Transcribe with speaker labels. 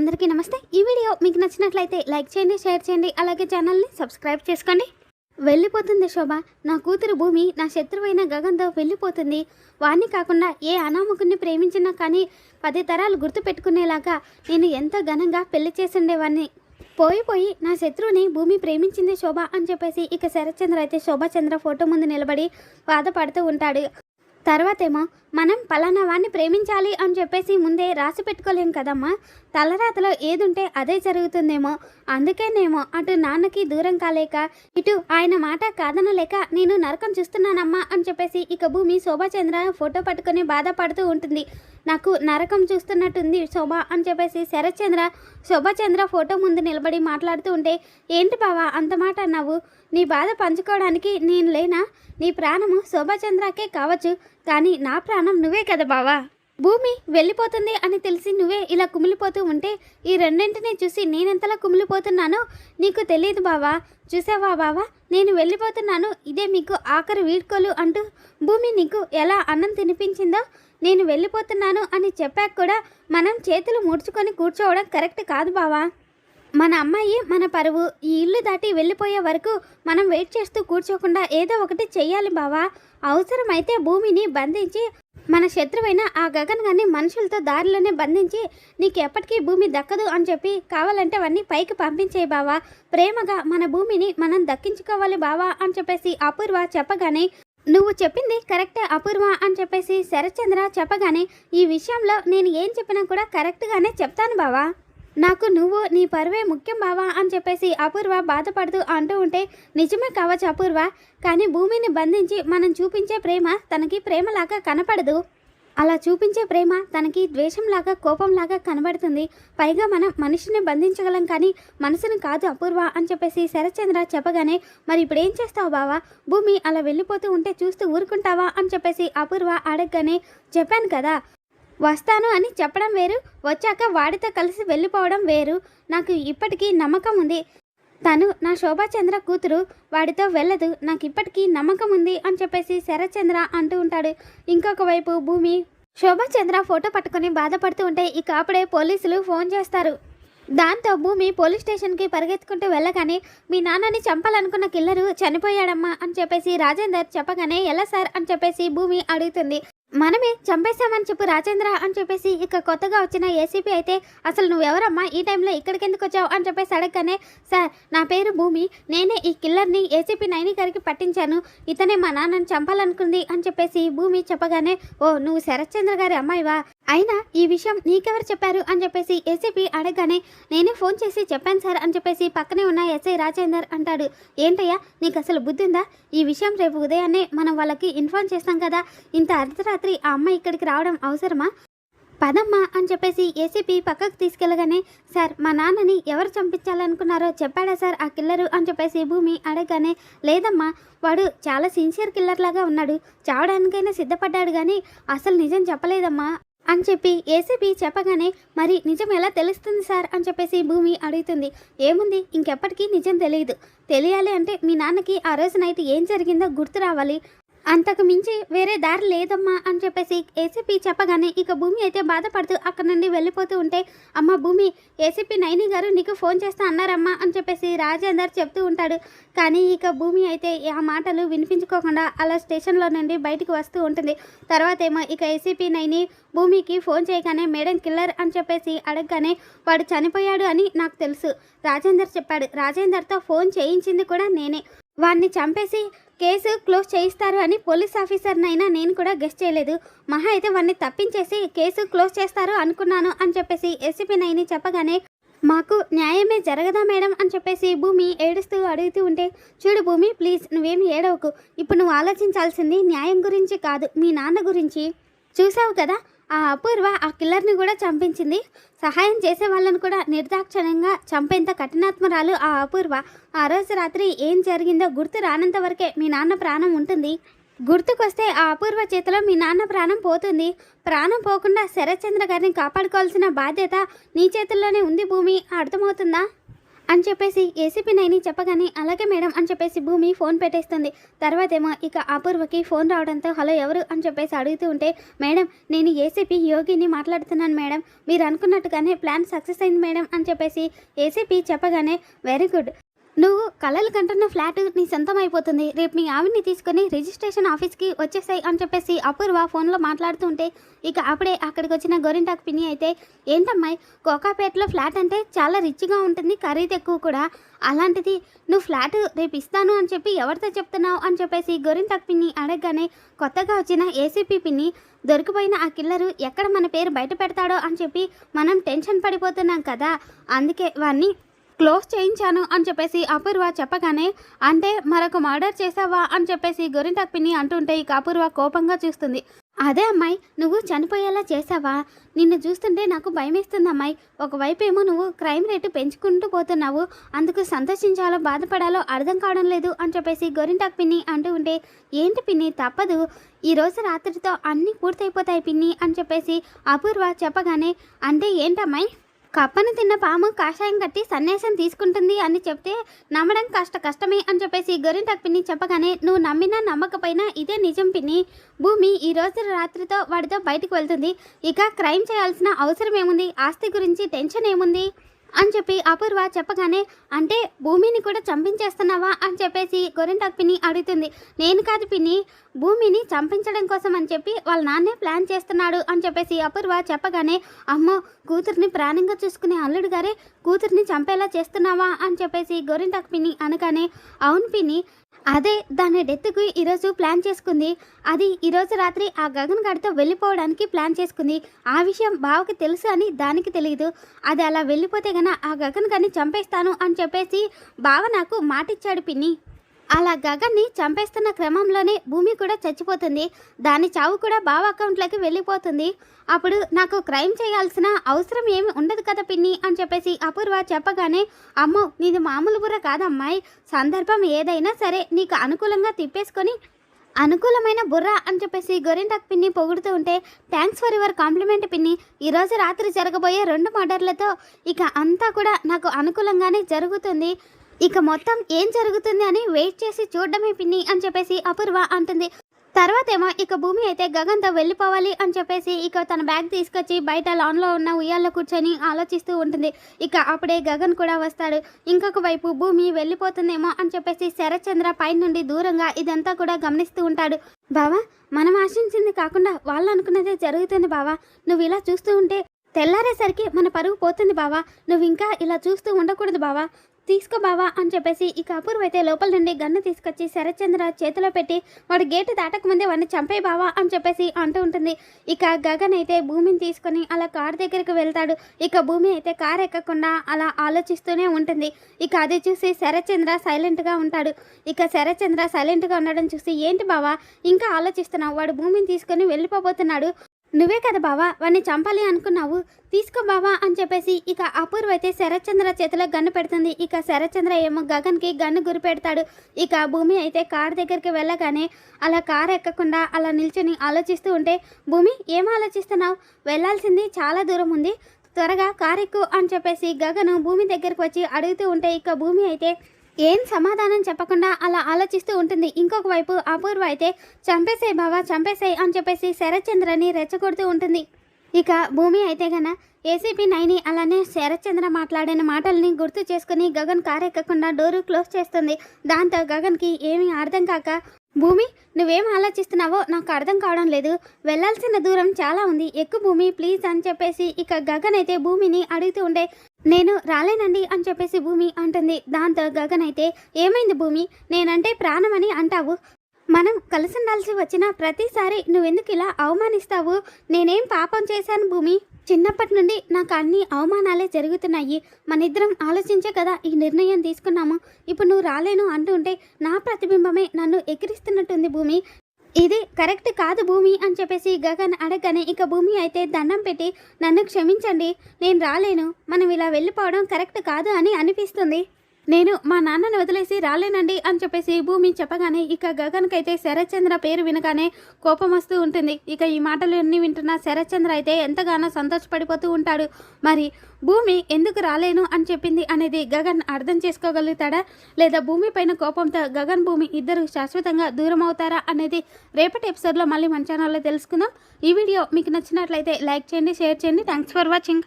Speaker 1: అందరికీ నమస్తే. ఈ వీడియో మీకు నచ్చినట్లయితే లైక్ చేయండి షేర్ చేయండి అలాగే ఛానల్ని సబ్స్క్రైబ్ చేసుకోండి. వెళ్ళిపోతుంది శోభ. నా కూతురు భూమి నా శత్రువైన గగన్తో వెళ్ళిపోతుంది. వాణ్ణి కాకుండా ఏ అనామకుని ప్రేమించినా కానీ పది తరాలు గుర్తు పెట్టుకునేలాగా నేను ఎంత ఘనంగా పెళ్ళి చేసుండేవాడిని పోయి పోయి నా శత్రువుని భూమి ప్రేమించింది శోభ అని చెప్పేసి ఇక శరత్చంద్ర అయితే శోభాచంద్ర ఫోటో ముందు నిలబడి బాధపడుతూ ఉంటాడు. తర్వాతేమో మనం పలానా వాడిని ప్రేమించాలి అని చెప్పేసి ముందే రాసి పెట్టుకోలేం కదమ్మా. తలరాతలో ఏదుంటే అదే జరుగుతుందేమో అందుకేనేమో అటు నాన్నకి దూరం కాలేక ఇటు ఆయన మాట కాదనలేక నేను నరకం చూస్తున్నానమ్మా అని చెప్పేసి ఇక భూమి శోభాచంద్ర ఫోటో పట్టుకొని బాధపడుతూ ఉంటుంది. నాకు నరకం చూస్తున్నట్టుంది శోభ అని చెప్పేసి శరత్చంద్ర శోభాచంద్ర ఫోటో ముందు నిలబడి మాట్లాడుతూ ఉంటే ఏంటి బావా అంత మాట అన్నావు? నీ బాధ పంచుకోవడానికి నేను లేనా? నీ ప్రాణము శోభాచంద్రకే కావచ్చు కానీ నా ప్రాణం నువ్వే కదా బావా? భూమి వెళ్ళిపోతుంది అని తెలిసి నువ్వే ఇలా కుమిలిపోతూ ఉంటే ఈ రెండింటిని చూసి నేనెంతలా కుమిలిపోతున్నానో నీకు తెలియదు బావా. చూసావా బావా? నేను వెళ్ళిపోతున్నాను. ఇదే మీకు ఆఖరి వీడ్కోలు అంటూ భూమి నీకు ఎలా అన్నం తినిపించిందో నేను వెళ్ళిపోతున్నాను అని చెప్పాక కూడా మనం చేతులు ముడుచుకొని కూర్చోవడం కరెక్ట్ కాదు బావా. మన అమ్మాయి మన పరువు ఈ ఇల్లు దాటి వెళ్ళిపోయే వరకు మనం వెయిట్ చేస్తూ కూర్చోకుండా ఏదో ఒకటి చెయ్యాలి బావా. అవసరమైతే భూమిని బంధించి మన శత్రువైన ఆ గగన్ గారిని మనుషులతో దారిలోనే బంధించి నీకు ఎప్పటికీ భూమి దక్కదు అని చెప్పి కావాలంటే అవన్నీ పైకి పంపించేయి బావా. ప్రేమగా మన భూమిని మనం దక్కించుకోవాలి బావా అని చెప్పేసి అపూర్వ చెప్పగానే నువ్వు చెప్పింది కరెక్టే అపూర్వ అని చెప్పేసి శరత్చంద్ర చెప్పగానే ఈ విషయంలో నేను ఏం చెప్పినా కూడా కరెక్ట్గానే చెప్తాను బావా. నాకు నువ్వు నీ పరువే ముఖ్యం బావా అని చెప్పేసి అపూర్వ బాధపడుతూ అంటూ ఉంటే నిజమే కావచ్చు అపూర్వ కానీ భూమిని బంధించి మనం చూపించే ప్రేమ తనకి ప్రేమలాగా కనపడదు. అలా చూపించే ప్రేమ తనకి ద్వేషంలాగా కోపంలాగా కనబడుతుంది. పైగా మనం మనిషిని బంధించగలం కానీ మనసుని కాదు అపూర్వ అని చెప్పేసి శరత్చంద్ర చెప్పగానే మరి ఇప్పుడు ఏం చేస్తావు బావా? భూమి అలా వెళ్ళిపోతూ ఉంటే చూస్తూ ఊరుకుంటావా? అని చెప్పేసి అపూర్వ అడగగానే చెప్పాను కదా వస్తాను అని చెప్పడం వేరు. వచ్చాక వాడితో కలిసి వెళ్ళిపోవడం వేరు. నాకు ఇప్పటికీ నమ్మకం ఉంది. తను నా శోభాచంద్ర కూతురు. వాడితో వెళ్ళదు. నాకు ఇప్పటికీ నమ్మకం ఉంది అని చెప్పేసి శరత్చంద్ర అంటూ ఉంటాడు. ఇంకొక వైపు భూమి. శోభాచంద్ర ఫోటో పట్టుకొని బాధపడుతూ ఉంటే ఇక అప్పుడే పోలీసులు ఫోన్ చేస్తారు. దాంతో భూమి పోలీస్ స్టేషన్కి పరిగెత్తుకుంటూ వెళ్ళగానే మీ నాన్నని చంపాలనుకున్న కిల్లరు చనిపోయాడమ్మా అని చెప్పేసి రాజేందర్ చెప్పగానే ఎలా సార్? అని చెప్పేసి భూమి అడుగుతుంది. మనమే చంపేశామని చెప్పు రాజేంద్ర అని చెప్పేసి ఇక కొత్తగా వచ్చిన ఏసీపీ అయితే అసలు నువ్వెవరమ్మా? ఈ టైంలో ఇక్కడికి ఎందుకు వచ్చావు? అని చెప్పేసి అడగగానే సార్ నా పేరు భూమి. నేనే ఈ కిల్లర్ని ఏసీపీ నైని గారికి పట్టించాను. ఇతనే మా నాన్నని చంపాలనుకుంది అని చెప్పేసి భూమి చెప్పగానే ఓ నువ్వు శరత్చంద్ర గారి అమ్మాయివా? అయినా ఈ విషయం నీకెవరు చెప్పారు అని చెప్పేసి ఏసీపీ అడగగానే నేనే ఫోన్ చేసి చెప్పాను సార్ అని చెప్పేసి పక్కనే ఉన్న ఎస్ఐ రాజేందర్ అంటాడు. ఏంటయ్యా నీకు అసలు బుద్ధి ఉందా ఈ విషయం రేపు ఉదయాన్నే మనం వాళ్ళకి ఇన్ఫార్మ్ చేస్తాం కదా. ఇంత అర్ధరాత్రి ఆ అమ్మాయి ఇక్కడికి రావడం అవసరమా? పదమ్మా అని చెప్పేసి ఏసీపీ పక్కకు తీసుకెళ్ళగానే సార్ మా నాన్నని ఎవరు చంపించాలనుకున్నారో చెప్పాడా సార్ ఆ కిల్లరు? అని చెప్పేసి భూమి అడగగానే లేదమ్మా వాడు చాలా సిన్సియర్ కిల్లర్ లాగా ఉన్నాడు. చావడానికైనా సిద్ధపడ్డాడు కానీ అసలు నిజం చెప్పలేదమ్మా. అని చెప్పి ఏసీబీ చెప్పగానే మరి నిజం ఎలా తెలుస్తుంది సార్? అని చెప్పేసి భూమి అడుగుతుంది. ఏముంది? ఇంకెప్పటికీ నిజం తెలియదు. తెలియాలి అంటే మీ నాన్నకి ఆ రోజు నైట్ ఏం జరిగిందో గుర్తు రావాలి. అంతకు మించి వేరే దారి లేదమ్మా అని చెప్పేసి ఏసీపీ చెప్పగానే ఇక భూమి అయితే బాధపడుతూ అక్కడ నుండి వెళ్ళిపోతూ ఉంటే అమ్మ భూమి ఏసీపీ నైని గారు నీకు ఫోన్ చేస్తా అన్నారమ్మా అని చెప్పేసి రాజేందర్ చెప్తూ ఉంటాడు. కానీ ఇక భూమి అయితే ఆ మాటలు వినిపించుకోకుండా అలా స్టేషన్లో నుండి బయటికి వస్తూ ఉంటుంది. తర్వాత ఏమో ఇక ఏసీపీ నైని భూమికి ఫోన్ చేయగానే మేడం కిల్లర్ అని చెప్పేసి అడగగానే వాడు చనిపోయాడు అని నాకు తెలుసు రాజేందర్ చెప్పాడు. రాజేందర్తో ఫోన్ చేయించింది కూడా నేనే. వాడిని చంపేసి కేసు క్లోజ్ చేయిస్తారు అని పోలీస్ ఆఫీసర్నైనా నేను కూడా గెస్ట్ చేయలేదు. మహా అయితే వాడిని తప్పించేసి కేసు క్లోజ్ చేస్తారు అనుకున్నాను అని చెప్పేసి ఎస్సీపీ నైని చెప్పగానే మాకు న్యాయమే జరగదా మేడం? అని చెప్పేసి భూమి ఏడుస్తూ అడుగుతూ ఉంటే చూడు భూమి ప్లీజ్ నువ్వేమి ఏడవకు. ఇప్పుడు నువ్వు ఆలోచించాల్సింది న్యాయం గురించి కాదు మీ నాన్న గురించి. చూసావు కదా ఆ అపూర్వ ఆ కిల్లర్ని కూడా చంపించింది. సహాయం చేసే వాళ్ళని కూడా నిర్దాక్షణ్యంగా చంపేంత కఠినాత్మరాలు ఆ అపూర్వ. ఆ రోజు రాత్రి ఏం జరిగిందో గుర్తు రానంత వరకే మీ నాన్న ప్రాణం ఉంటుంది. గుర్తుకొస్తే ఆ అపూర్వ చేతిలో మీ నాన్న ప్రాణం పోతుంది. ప్రాణం పోకుండా శరత్చంద్ర గారిని కాపాడుకోవాల్సిన బాధ్యత నీ చేతుల్లోనే ఉంది భూమి. అర్థమవుతుందా? అని చెప్పేసి ఏసీపీ నైని చెప్పగానే అలాగే మేడం అని చెప్పేసి భూమి ఫోన్ పెట్టేస్తుంది. తర్వాత ఏమో ఇక అపూర్వకి ఫోన్ రావడంతో హలో ఎవరు? అని చెప్పేసి అడుగుతూ ఉంటే మేడం నేను ఏసీపీ యోగిని మాట్లాడుతున్నాను మేడం. మీరు అనుకున్నట్టుగానే ప్లాన్ సక్సెస్ అయింది మేడం అని చెప్పేసి ఏసీపీ చెప్పగానే వెరీ గుడ్. నువ్వు కలలు కంటున్న ఫ్లాట్ నీ సొంతం అయిపోతుంది. రేపు మీ ఆవిడ్ని తీసుకొని రిజిస్ట్రేషన్ ఆఫీస్కి వచ్చేసాయి అని చెప్పేసి అపూర్వ ఫోన్లో మాట్లాడుతుంటే ఇక అప్పుడే అక్కడికి వచ్చిన గోరింటాకు పిన్ని అయితే ఏంటమ్మాయి కోకాపేటలో ఫ్లాట్ అంటే చాలా రిచ్గా ఉంటుంది ఖరీదు ఎక్కువ కూడా. అలాంటిది నువ్వు ఫ్లాట్ రేపు ఇస్తాను అని చెప్పి ఎవరితో చెప్తున్నావు? అని చెప్పేసి గోరింటాకు పిన్ని అడగగానే కొత్తగా వచ్చిన ఏసీపీ పిన్ని దొరికిపోయిన ఆ కిల్లరు ఎక్కడ మన పేరు బయట పెడతాడో? అని చెప్పి మనం టెన్షన్ పడిపోతున్నాం కదా. అందుకే వాడిని క్లోజ్ చేయించాను అని చెప్పేసి అపూర్వ చెప్పగానే అంటే మరొక మర్డర్ చేసావా అని చెప్పేసి గొరింటాక్ పిన్ని అంటుంటే ఇక అపూర్వ కోపంగా చూస్తుంది. అదే అమ్మాయి నువ్వు చనిపోయేలా చేసావా నిన్ను చూస్తుంటే నాకు భయమేస్తుంది అమ్మాయి. ఒకవైపు ఏమో నువ్వు క్రైమ్ రేటు పెంచుకుంటూ పోతున్నావు. అందుకు సంతోషించాలో బాధపడాలో అర్థం కావడం లేదు అని చెప్పేసి గొరింటాకు పిన్ని అంటూ ఉంటే ఏంటి పిన్ని తప్పదు. ఈ రోజు రాత్రితో అన్నీ పూర్తయిపోతాయి పిన్ని అని చెప్పేసి అపూర్వ చెప్పగానే అంటే ఏంటమ్మాయి? కప్పను తిన్న పాము కాషాయం కట్టి సన్యాసం తీసుకుంటుంది అని చెప్తే నమ్మడం కష్ట కష్టమే అని చెప్పేసి గొరింటాకు పిన్ని చెప్పగానే నువ్వు నమ్మినా నమ్మకపోయినా ఇదే నిజం పిన్ని. భూమి ఈ రోజు రాత్రితో వాడితో బయటకు వెళ్తుంది. ఇక క్రైమ్ చేయాల్సిన అవసరం ఏముంది? ఆస్తి గురించి టెన్షన్ ఏముంది? అని చెప్పి అపూర్వ చెప్పగానే అంటే భూమిని కూడా చంపించేస్తున్నావా? అని చెప్పేసి గొరింటాకు పిన్ని అడుగుతుంది. నేను కాదు పిన్ని భూమిని చంపించడం కోసం అని చెప్పి వాళ్ళ నాన్నే ప్లాన్ చేస్తున్నాడు అని చెప్పేసి అపూర్వ చెప్పగానే అమ్మో కూతుర్ని ప్రాణంగా చూసుకునే అల్లుడు గారే కూతుర్ని చంపేలా చేస్తున్నావా? అని చెప్పేసి గోరింటాకు పిన్ని అనగానే అవును పిన్ని అదే దాని డెత్కు ఈరోజు ప్లాన్ చేసుకుంది. అది ఈరోజు రాత్రి ఆ గగన్ గాడితో వెళ్ళిపోవడానికి ప్లాన్ చేసుకుంది. ఆ విషయం బావకి తెలుసు అని దానికి తెలియదు అది అలా వెళ్ళిపోతే గన ఆ గగన్ గారిని చంపేస్తాను అని చెప్పేసి బావ నాకు మాటిచ్చాడు పిన్ని. అలా గగన్ని చంపేస్తున్న క్రమంలోనే భూమి కూడా చచ్చిపోతుంది. దాని చావు కూడా బావ అకౌంట్లోకి వెళ్ళిపోతుంది. అప్పుడు నాకు క్రైమ్ చేయాల్సిన అవసరం ఏమి ఉండదు కదా పిన్ని అని చెప్పేసి అపూర్వ చెప్పగానే అమ్మో నీది మామూలు బుర్ర కాదమ్మాయి సందర్భం ఏదైనా సరే నీకు అనుకూలంగా తిప్పేసుకొని అనుకూలమైన బుర్ర అని చెప్పేసి గొరింటాక్ పిన్ని పొగుడుతూ ఉంటే థ్యాంక్స్ ఫర్ యువర్ కాంప్లిమెంట్ పిన్ని. ఈరోజు రాత్రి జరగబోయే రెండు మర్డర్లతో ఇక అంతా కూడా నాకు అనుకూలంగానే జరుగుతుంది. ఇక మొత్తం ఏం జరుగుతుంది అని వెయిట్ చేసి చూడడమే పిన్ని అని చెప్పేసి అపూర్వ అంటుంది. తర్వాత ఏమో ఇక భూమి అయితే గగన్తో వెళ్ళిపోవాలి అని చెప్పేసి ఇక తన బ్యాగ్ తీసుకొచ్చి బయట లాన్లో ఉన్న ఉయ్యాల్లో కూర్చొని ఆలోచిస్తూ ఉంటుంది. ఇక అప్పుడే గగన్ కూడా వస్తాడు. ఇంకొక వైపు భూమి వెళ్ళిపోతుందేమో అని చెప్పేసి శరత్చంద్ర పై నుండి దూరంగా ఇదంతా కూడా గమనిస్తూ ఉంటాడు. బావా మనం ఆశించింది కాకుండా వాళ్ళు అనుకున్నదే జరుగుతుంది బావా. నువ్వు ఇలా చూస్తూ ఉంటే తెల్లారేసరికి మన పరుగు పోతుంది బావా. నువ్వు ఇంకా ఇలా చూస్తూ ఉండకూడదు బావా. తీసుకో బావా అని చెప్పేసి ఇక అపూర్వ అయితే లోపల నుండి గన్ను తీసుకొచ్చి శరత్చంద్ర చేతిలో పెట్టి వాడు గేటు దాటక ముందే వాడిని చంపే బావా అని చెప్పేసి అంటూ ఉంటుంది. ఇక గగన్ అయితే భూమిని తీసుకొని అలా కార్ దగ్గరికి వెళ్తాడు. ఇక భూమి అయితే కారు ఎక్కకుండా అలా ఆలోచిస్తూనే ఉంటుంది. ఇక అది చూసి శరత్చంద్ర సైలెంట్గా ఉంటాడు. ఇక శరత్చంద్ర సైలెంట్గా ఉండడం చూసి ఏంటి బావా ఇంకా ఆలోచిస్తున్నావు? వాడు భూమిని తీసుకొని వెళ్ళిపోబోతున్నాడు. నువ్వే కదా బావా వాడిని చంపాలి అనుకున్నావు. తీసుకో బావా అని చెప్పేసి ఇక అపూర్వ అయితే శరత్చంద్ర చేతిలో గన్ను పెడుతుంది. ఇక శరత్చంద్ర ఏమో గగన్కి గన్ను గురి పెడతాడు. ఇక భూమి అయితే కార్ దగ్గరికి వెళ్ళగానే అలా కార్ ఎక్కకుండా అలా నిల్చొని ఆలోచిస్తూ ఉంటే భూమి ఏం ఆలోచిస్తున్నావు? వెళ్ళాల్సింది చాలా దూరం ఉంది. త్వరగా కారు ఎక్కు అని చెప్పేసి గగను భూమి దగ్గరకు వచ్చి అడుగుతూ ఉంటే ఇక భూమి అయితే ఏం సమాధానం చెప్పకుండా అలా ఆలోచిస్తూ ఉంటుంది. ఇంకొక వైపు అపూర్వ అయితే చంపేసాయి బావా చంపేసాయి అని చెప్పేసి శరత్చంద్రని రెచ్చగొడుతూ ఉంటుంది. ఇక భూమి అయితే గన ఏసీపీ నైని అలానే శరత్చంద్ర మాట్లాడిన మాటల్ని గుర్తు చేసుకుని గగన్ కారెక్కకుండా డోరు క్లోజ్ చేస్తుంది. దాంతో గగన్కి ఏమీ అర్థం కాక భూమి నువ్వేం ఆలోచిస్తున్నావో నాకు అర్థం కావడం లేదు. వెళ్ళాల్సిన దూరం చాలా ఉంది. ఎక్కువ భూమి ప్లీజ్ అని చెప్పేసి ఇక గగన్ అయితే భూమిని అడుగుతూ ఉండే నేను రాలేనండి అని చెప్పేసి భూమి అంటుంది. దాంతో గగన్ అయితే ఏమైంది భూమి? నేనంటే ప్రాణమని అంటావు. మనం కలిసి ఉండాల్సి వచ్చిన ప్రతిసారి నువ్వెందుకు ఇలా అవమానిస్తావు? నేనేం పాపం చేశాను భూమి? చిన్నప్పటి నుండి నాకు అన్ని అవమానాలే జరుగుతున్నాయి. మన ఇద్దరం ఆలోచించే కదా ఈ నిర్ణయం తీసుకున్నాము. ఇప్పుడు నువ్వు రాలేను అంటూ ఉంటే నా ప్రతిబింబమే నన్ను ఎగిరిస్తున్నట్టుంది భూమి. ఇది కరెక్ట్ కాదు భూమి అని చెప్పేసి గగన్ అడగనే ఇక భూమి అయితే దండం పెట్టి నన్ను క్షమించండి నేను రాలేను. మనం ఇలా వెళ్ళిపోవడం కరెక్ట్ కాదు అని అనిపిస్తుంది. నేను మా నాన్నని వదిలేసి రాలేనండి అని చెప్పేసి భూమి చెప్పగానే ఇక గగన్కైతే శరత్చంద్ర పేరు వినగానే కోపం వస్తూ ఉంటుంది. ఇక ఈ మాటలు అన్ని వింటున్న శరత్చంద్ర అయితే ఎంతగానో సంతోషపడిపోతూ ఉంటాడు. మరి భూమి ఎందుకు రాలేను అని చెప్పింది అనేది గగన్ అర్థం చేసుకోగలుగుతాడా? లేదా భూమి పైన కోపంతో గగన్ భూమి ఇద్దరు శాశ్వతంగా దూరం అవుతారా అనేది రేపటి ఎపిసోడ్లో మళ్ళీ మన ఛానల్లో తెలుసుకుందాం. ఈ వీడియో మీకు నచ్చినట్లయితే లైక్ చేయండి షేర్ చేయండి. Thanks for watching